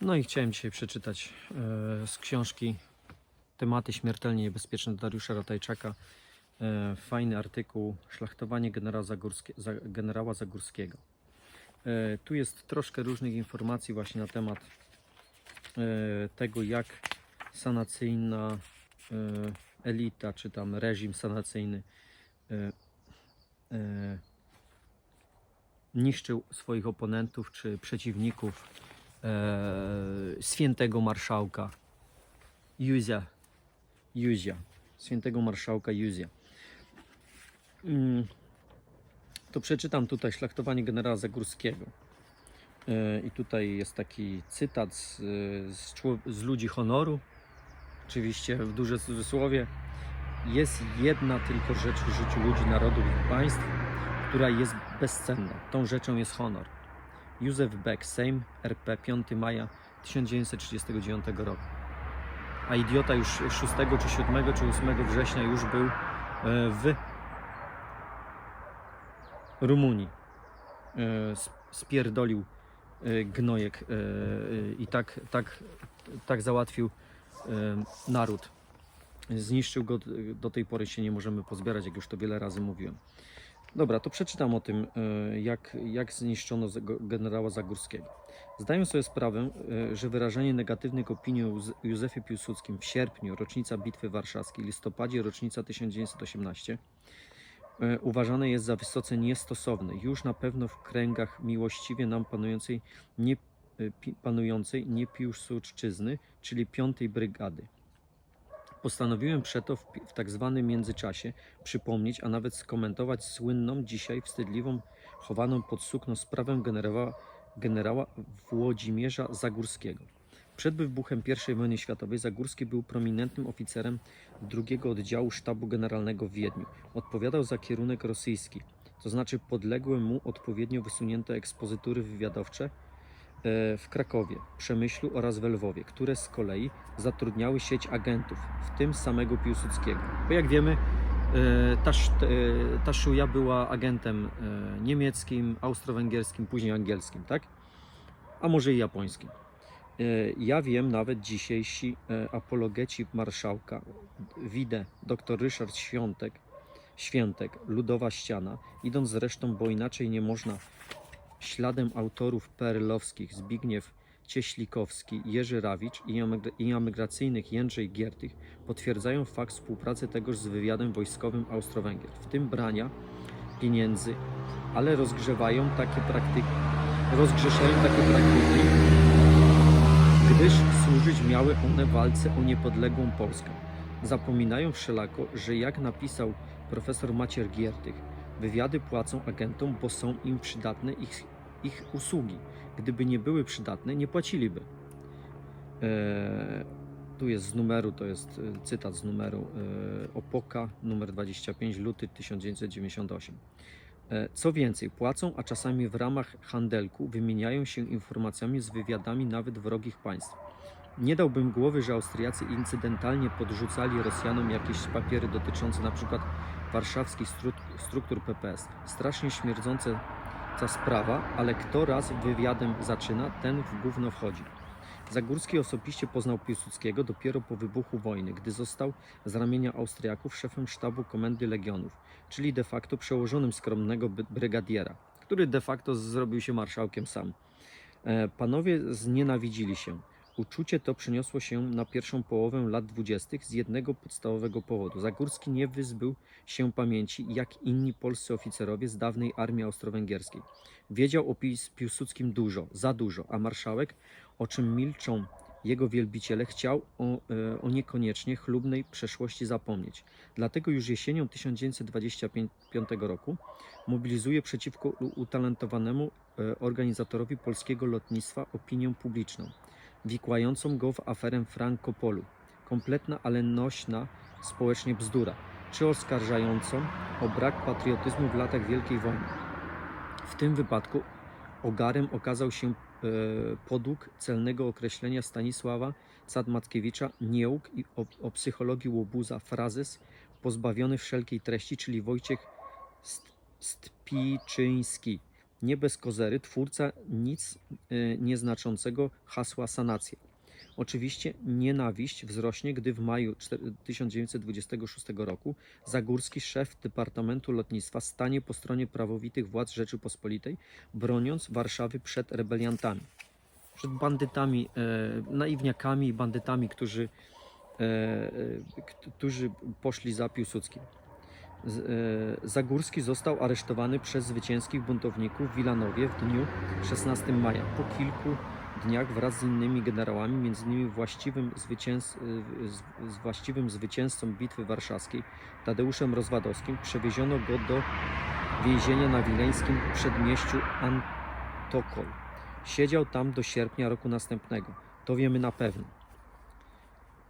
No i chciałem dzisiaj przeczytać e, z książki Tematy śmiertelnie niebezpieczne Dariusza Ratajczaka. E, fajny artykuł Szlachtowanie generała, Zagórskie, za, generała Zagórskiego. E, tu jest troszkę różnych informacji właśnie na temat tego, jak sanacyjna elita, czy tam reżim sanacyjny niszczył swoich oponentów czy przeciwników e, świętego marszałka Józia. Józia. Świętego marszałka Józia. Mm, to przeczytam tutaj szlachtowanie generała Zagórskiego. E, I tutaj jest taki cytat z, z, z ludzi honoru. Oczywiście w duże cudzysłowie. Jest jedna tylko rzecz w życiu ludzi, narodów i państw, która jest bezcenna. Tą rzeczą jest honor. Józef Beck, Sejm RP, 5 maja 1939 roku. A idiota już 6 czy 7 czy 8 września już był e, w Rumunii. E, Spierdolił e, gnojek i tak, tak, tak załatwił naród. Zniszczył go, do tej pory się nie możemy pozbierać, jak już to wiele razy mówiłem. Dobra, to przeczytam o tym, e, jak, jak zniszczono generała Zagórskiego. Zdaję sobie sprawę, e, że wyrażanie negatywnych opinii o Józ- Józefie Piłsudskim w sierpniu, rocznica Bitwy Warszawskiej, listopadzie, rocznica 1918, e, uważane jest za wysoce niestosowne. Już na pewno w kręgach miłościwie nam panującej nie, panującej niepiłsudczyzny, czyli piątej brygady. Postanowiłem przeto w, w tak zwanym międzyczasie przypomnieć, a nawet skomentować słynną dzisiaj wstydliwą, chowaną pod sukno sprawę generała, generała Włodzimierza Zagórskiego. Przed wybuchem I wojny światowej Zagórski był prominentnym oficerem drugiego oddziału sztabu generalnego w Wiedniu. Odpowiadał za kierunek rosyjski, to znaczy podległe mu odpowiednio wysunięte ekspozytury wywiadowcze w Krakowie, Przemyślu oraz w Lwowie, które z kolei zatrudniały sieć agentów, w tym samego Piłsudskiego. Bo jak wiemy, e, ta, e, ta szuja była agentem e, niemieckim, austro-węgierskim, później angielskim, tak? A może i japońskim. E, Ja wiem, nawet dzisiejsi e, apologeci marszałka, widzę dr Ryszard Świątek, Świętek, Ludowa Ściana, idąc zresztą, bo inaczej nie można, śladem autorów perlowskich Zbigniew Cieślikowski, Jerzy Rawicz i emigracyjnych Jędrzej Giertych potwierdzają fakt współpracy tegoż z wywiadem wojskowym Austro-Węgier, w tym brania pieniędzy, ale rozgrzewają takie praktyki, rozgrzeszają takie praktyki, gdyż służyć miały one walce o niepodległą Polskę. Zapominają wszelako, że jak napisał profesor Macier Giertych, wywiady płacą agentom, bo są im przydatne ich, ich usługi. Gdyby nie były przydatne, nie płaciliby. Eee, tu jest z numeru, to jest e, cytat z numeru e, Opoka, numer 25, luty 1998. E, Co więcej, płacą, a czasami w ramach handelku wymieniają się informacjami z wywiadami nawet wrogich państw. Nie dałbym głowy, że Austriacy incydentalnie podrzucali Rosjanom jakieś papiery dotyczące np. warszawskich stru- struktur PPS. Strasznie śmierdząca ta sprawa, ale kto raz wywiadem zaczyna, ten w gówno wchodzi. Zagórski osobiście poznał Piłsudskiego dopiero po wybuchu wojny, gdy został z ramienia Austriaków szefem sztabu komendy legionów, czyli de facto przełożonym skromnego brygadiera, który de facto zrobił się marszałkiem sam. E, Panowie znienawidzili się. Uczucie to przeniosło się na pierwszą połowę lat dwudziestych z jednego podstawowego powodu. Zagórski nie wyzbył się pamięci, jak inni polscy oficerowie z dawnej armii austro-węgierskiej. Wiedział o Piłsudskim dużo, za dużo, a marszałek, o czym milczą jego wielbiciele, chciał o, e, o niekoniecznie chlubnej przeszłości zapomnieć. Dlatego już jesienią 1925 roku mobilizuje przeciwko utalentowanemu e, organizatorowi polskiego lotnictwa opinię publiczną, wikłającą go w aferę Frankopolu. Kompletna, ale nośna społecznie bzdura, czy oskarżającą o brak patriotyzmu w latach Wielkiej Wojny. W tym wypadku ogarem okazał się e, podług celnego określenia Stanisława Cadmackiewicza nieuk i o, o psychologii łobuza frazes pozbawiony wszelkiej treści, czyli Wojciech St- Stpiczyński, Nie bez kozery twórca nic y, nieznaczącego hasła sanacja. Oczywiście nienawiść wzrośnie, gdy w maju czter- 1926 roku Zagórski, szef Departamentu Lotnictwa, stanie po stronie prawowitych władz Rzeczypospolitej, broniąc Warszawy przed rebeliantami, przed bandytami, e, naiwniakami i bandytami, którzy, e, e, którzy poszli za Piłsudskim. E, Zagórski został aresztowany przez zwycięskich buntowników w Wilanowie w dniu 16 maja. Po kilku dniach wraz z innymi generałami, innymi właściwym, zwycięz, z, z właściwym zwycięzcą Bitwy Warszawskiej, Tadeuszem Rozwadowskim, przewieziono go do więzienia na wileńskim przedmieściu Antokol. Siedział tam do sierpnia roku następnego. To wiemy na pewno.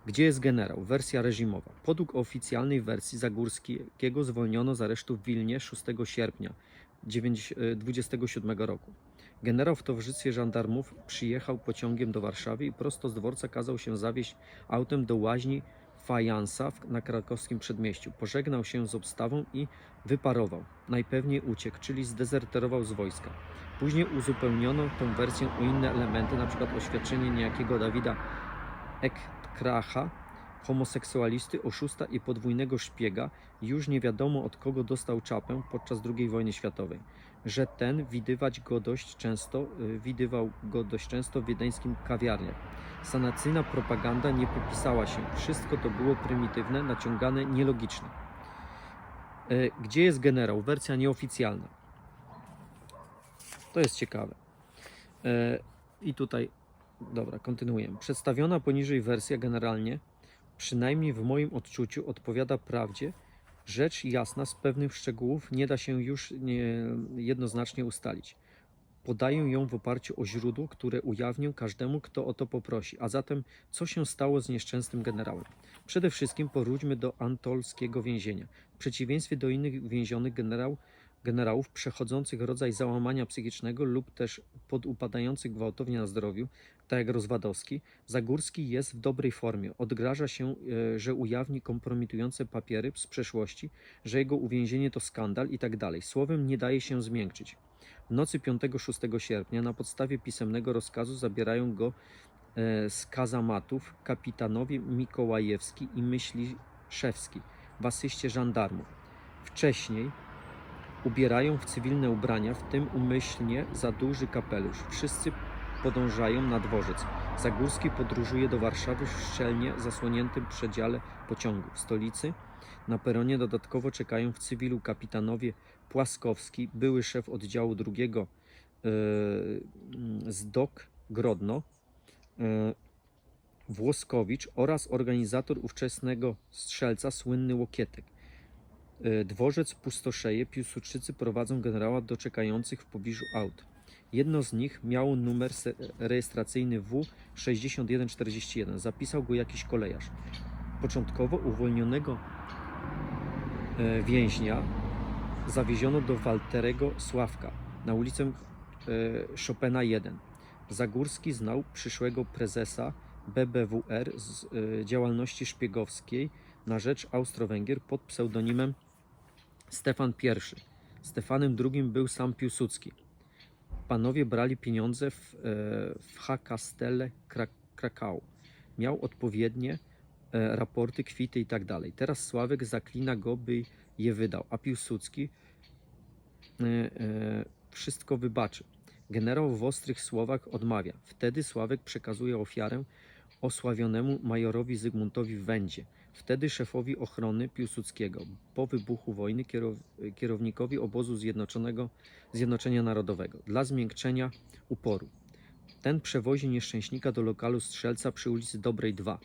Gdzie jest generał? Wersja reżimowa. Podług oficjalnej wersji Zagórskiego zwolniono z aresztu w Wilnie 6 sierpnia 1927 roku. Generał w towarzystwie żandarmów przyjechał pociągiem do Warszawy i prosto z dworca kazał się zawieźć autem do łaźni Fajansa na krakowskim przedmieściu. Pożegnał się z obstawą i wyparował. Najpewniej uciekł, czyli zdezerterował z wojska. Później uzupełniono tę wersję o inne elementy, np. oświadczenie niejakiego Dawida Ekkracha, homoseksualisty, oszusta i podwójnego szpiega, już nie wiadomo od kogo dostał czapę podczas II wojny światowej że ten widywać go dość często, y, widywał go dość często w wiedeńskim kawiarniach. Sanacyjna propaganda nie popisała się. Wszystko to było prymitywne, naciągane, nielogiczne. E, Gdzie jest generał? Wersja nieoficjalna. To jest ciekawe. E, I tutaj, dobra, kontynuujemy. Przedstawiona poniżej wersja generalnie, przynajmniej w moim odczuciu, odpowiada prawdzie, Rzecz jasna, z pewnych szczegółów nie da się już nie, jednoznacznie ustalić. Podaję ją w oparciu o źródło, które ujawnię każdemu, kto o to poprosi. A zatem, co się stało z nieszczęsnym generałem? Przede wszystkim powróćmy do antolskiego więzienia. W przeciwieństwie do innych więzionych generał, generałów przechodzących rodzaj załamania psychicznego lub też podupadających gwałtownie na zdrowiu, tak jak Rozwadowski, Zagórski jest w dobrej formie. Odgraża się, e, że ujawni kompromitujące papiery z przeszłości, że jego uwięzienie to skandal i tak dalej. Słowem nie daje się zmiękczyć. W nocy 5-6 sierpnia na podstawie pisemnego rozkazu zabierają go e, z kazamatów kapitanowie Mikołajewski i Myśliszewski w asyście żandarmów. Wcześniej ubierają w cywilne ubrania, w tym umyślnie za duży kapelusz. Wszyscy podążają na dworzec. Zagórski podróżuje do Warszawy w szczelnie zasłoniętym przedziale pociągu. W stolicy na peronie dodatkowo czekają w cywilu kapitanowie Płaskowski, były szef oddziału drugiego e, z DOK Grodno, e, Włoskowicz oraz organizator ówczesnego strzelca, słynny Łokietek. E, Dworzec pustoszeje, Piłsudczycy prowadzą generała do czekających w pobliżu aut. Jedno z nich miało numer rejestracyjny W6141. Zapisał go jakiś kolejarz. Początkowo uwolnionego e, więźnia zawieziono do Walterego Sławka na ulicę e, Chopina 1. Zagórski znał przyszłego prezesa BBWR z działalności szpiegowskiej na rzecz Austro-Węgier pod pseudonimem Stefan I. Stefanem II był sam Piłsudski. Panowie brali pieniądze w, e, w H. Castelle Krak- Krakau. Miał odpowiednie e, raporty, kwity i tak dalej. Teraz Sławek zaklina go, by je wydał, a Piłsudski e, wszystko wybaczy. Generał w ostrych słowach odmawia. Wtedy Sławek przekazuje ofiarę osławionemu majorowi Zygmuntowi Wędzie, wtedy szefowi ochrony Piłsudskiego, po wybuchu wojny kierow, kierownikowi obozu Zjednoczonego, Zjednoczenia Narodowego, dla zmiękczenia uporu. Ten przewozi nieszczęśnika do lokalu strzelca przy ulicy Dobrej 2.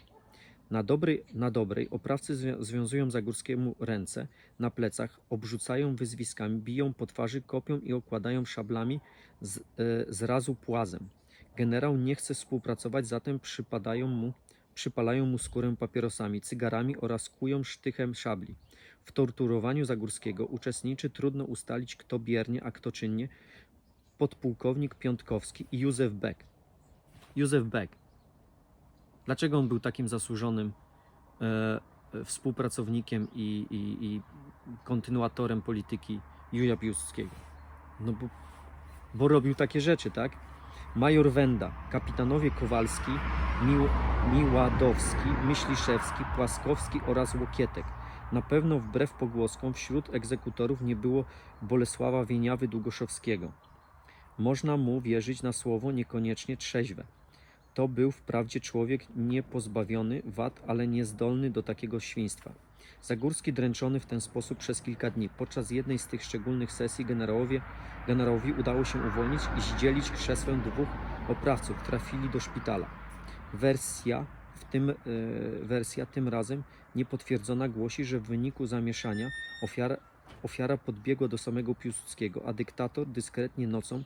Na dobrej, na dobrej oprawcy zwią- związują Zagórskiemu ręce na plecach, obrzucają wyzwiskami, biją po twarzy, kopią i okładają szablami z, e, z razu płazem. Generał nie chce współpracować, zatem przypadają mu, przypalają mu skórę papierosami, cygarami oraz kują sztychem szabli. W torturowaniu Zagórskiego uczestniczy trudno ustalić, kto biernie, a kto czynnie. Podpułkownik Piątkowski i Józef Beck. Józef Beck. Dlaczego on był takim zasłużonym e, e, współpracownikiem i, i, i kontynuatorem polityki Józia Piłsudskiego? No bo bo robił takie rzeczy, tak? Major Wenda, kapitanowie Kowalski, Mił, Miładowski, Myśliszewski, Płaskowski oraz Łokietek. Na pewno wbrew pogłoskom wśród egzekutorów nie było Bolesława Wieniawy Długoszowskiego. Można mu wierzyć na słowo niekoniecznie trzeźwe. To był wprawdzie człowiek niepozbawiony wad, ale niezdolny do takiego świństwa. Zagórski dręczony w ten sposób przez kilka dni. Podczas jednej z tych szczególnych sesji generałowie, generałowi udało się uwolnić i zdzielić krzesłem dwóch oprawców. Trafili do szpitala. Wersja, w tym, e, wersja tym razem niepotwierdzona głosi, że w wyniku zamieszania ofiara, ofiara podbiegła do samego Piłsudskiego, a dyktator dyskretnie nocą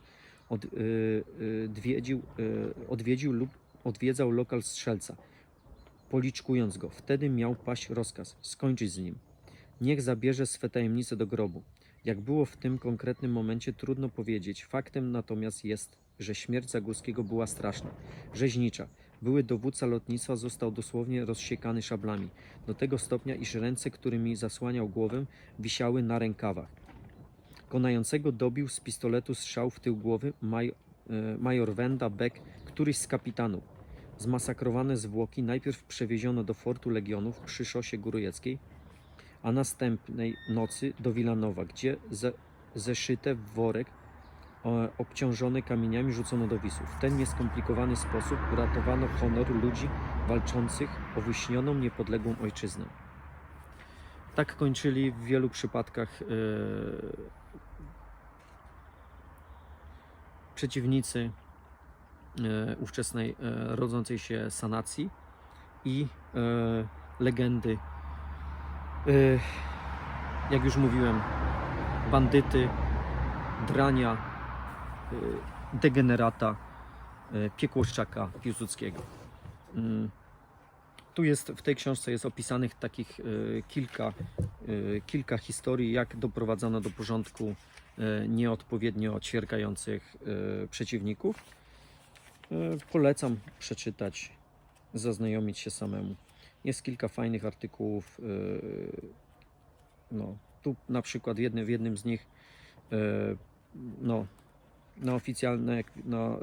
odwiedził, e, odwiedził lub odwiedzał lokal strzelca policzkując go. Wtedy miał paść rozkaz skończyć z nim. Niech zabierze swe tajemnice do grobu. Jak było w tym konkretnym momencie, trudno powiedzieć. Faktem natomiast jest, że śmierć Zagórskiego była straszna, rzeźnicza. Były dowódca lotnictwa został dosłownie rozsiekany szablami, do tego stopnia, iż ręce, którymi zasłaniał głowę, wisiały na rękawach. Konającego dobił z pistoletu strzał w tył głowy maj, e, major Wenda Beck, któryś z kapitanów. Zmasakrowane zwłoki najpierw przewieziono do fortu Legionów przy szosie górujeckiej, a następnej nocy do Wilanowa, gdzie ze, zeszyte w worek e, obciążone kamieniami rzucono do Wisły. W ten nieskomplikowany sposób uratowano honor ludzi walczących o wyśnioną, niepodległą ojczyznę. Tak kończyli w wielu przypadkach e, przeciwnicy e, ówczesnej e, rodzącej się sanacji i e, legendy, jak już mówiłem, bandyty, drania, degenerata, piekłoszczaka Piłsudskiego. Mm. Tu jest, w tej książce jest opisanych takich kilka, kilka historii, jak doprowadzano do porządku nieodpowiednio ćwierkających e, przeciwników. E, Polecam przeczytać, zaznajomić się samemu. Jest kilka fajnych artykułów. e, No, tu na przykład jednym, w jednym z nich e, no, na oficjalne no,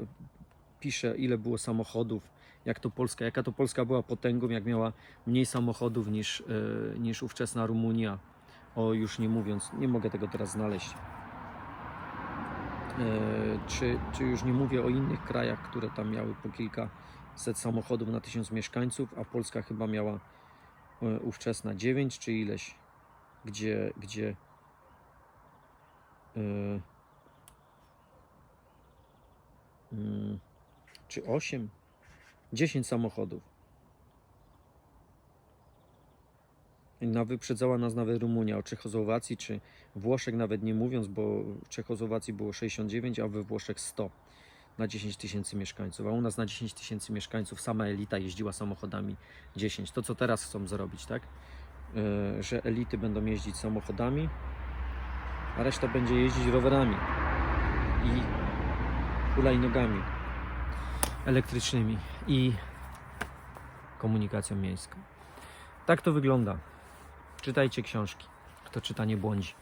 pisze ile było samochodów, jak to Polska, jaka to Polska była potęgą, jak miała mniej samochodów niż, e, niż ówczesna Rumunia. O, już nie mówiąc, nie mogę tego teraz znaleźć. E, czy, czy już nie mówię o innych krajach, które tam miały po kilkaset samochodów na tysiąc mieszkańców, a Polska chyba miała e, ówczesna 9 czy ileś, gdzie, gdzie e, mm, czy 8, 10 samochodów. Na wyprzedzała nas nawet Rumunia o Czechosłowacji czy Włoszech nawet nie mówiąc, bo w Czechosłowacji było 69, a we Włoszech 100 na 10 tysięcy mieszkańców, a u nas na 10 tysięcy mieszkańców sama elita jeździła samochodami 10. To co teraz chcą zrobić, tak? Yy, że elity będą jeździć samochodami, a reszta będzie jeździć rowerami i hulajnogami elektrycznymi i komunikacją miejską. Tak to wygląda. Czytajcie książki. Kto czyta, nie błądzi.